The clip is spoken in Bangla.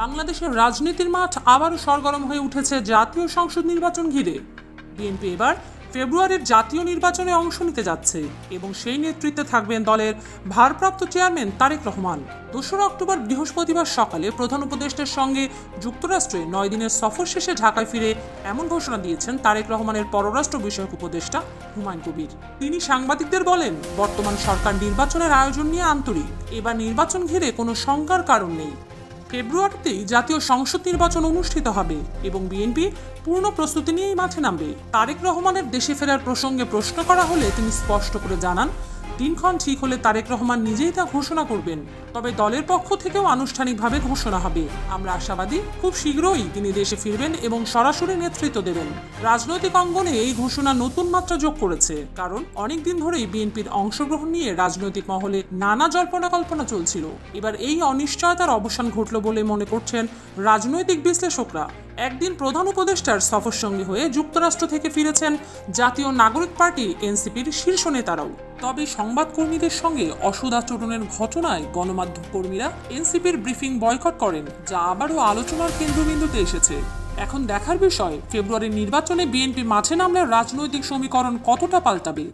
বাংলাদেশের রাজনীতির মাঠ আবারও সরগরম হয়ে উঠেছে জাতীয় সংসদ নির্বাচন ঘিরে। বিএনপি এবার ফেব্রুয়ারির জাতীয় নির্বাচনে অংশ নিতে যাচ্ছে এবং সেই নেতৃত্বে থাকবেন দলের ভারপ্রাপ্ত চেয়ারম্যান তারেক রহমান। দোসরা অক্টোবর বৃহস্পতিবার সকালে প্রধান উপদেষ্টার সঙ্গে যুক্তরাষ্ট্রে নয় দিনের সফর শেষে ঢাকায় ফিরে এমন ঘোষণা দিয়েছেন তারেক রহমানের পররাষ্ট্র বিষয়ক উপদেষ্টা হুমায়ুন কবির। তিনি সাংবাদিকদের বলেন, বর্তমান সরকার নির্বাচনের আয়োজন নিয়ে আন্তরিক, এবার নির্বাচন ঘিরে কোনো শঙ্কার কারণ নেই। ফেব্রুয়ারিতেই জাতীয় সংসদ নির্বাচন অনুষ্ঠিত হবে এবং বিএনপি পূর্ণ প্রস্তুতি নিয়েই মাঠে নামবে। তারেক রহমানের দেশে ফেরার প্রসঙ্গে প্রশ্ন করা হলে তিনি স্পষ্ট করে জানান দিনক্ষণ ঠিক হলে তারেক রহমান নিজেই তা ঘোষণা করবেন। তবে দলের পক্ষ থেকেও আনুষ্ঠানিকভাবে ঘোষণা হবে। আমরা আশাবাদী, খুব শীঘ্রই তিনি দেশে ফিরবেন এবং সরাসরি নেতৃত্ব দেবেন। রাজনৈতিক অঙ্গনে এই ঘোষণা নতুন মাত্রা যোগ করেছে। কারণ অনেকদিন ধরেই বিএনপির অংশগ্রহণ নিয়ে রাজনৈতিক মহলে নানা জল্পনা কল্পনা চলছিল। এবার এই অনিশ্চয়তার অবসান ঘটল বলে মনে করছেন রাজনৈতিক বিশ্লেষকরা। একদিন প্রধান উপদেষ্টার সফর সঙ্গী হয়ে যুক্তরাষ্ট্র থেকে ফিরেছেন জাতীয় নাগরিক পার্টি এনসিপির শীর্ষ নেতারাও। তবে সংবাদকর্মীদের সঙ্গে অসদাচরণের ঘটনায় গণমাধ্যম কর্মীরা এনসিপির ব্রিফিং বয়কট করেন, যা আবারও আলোচনার কেন্দ্রবিন্দুতে এসেছে। এখন দেখার বিষয়, ফেব্রুয়ারির নির্বাচনে বিএনপি মাঠে নামলে রাজনৈতিক সমীকরণ কতটা পাল্টাবে?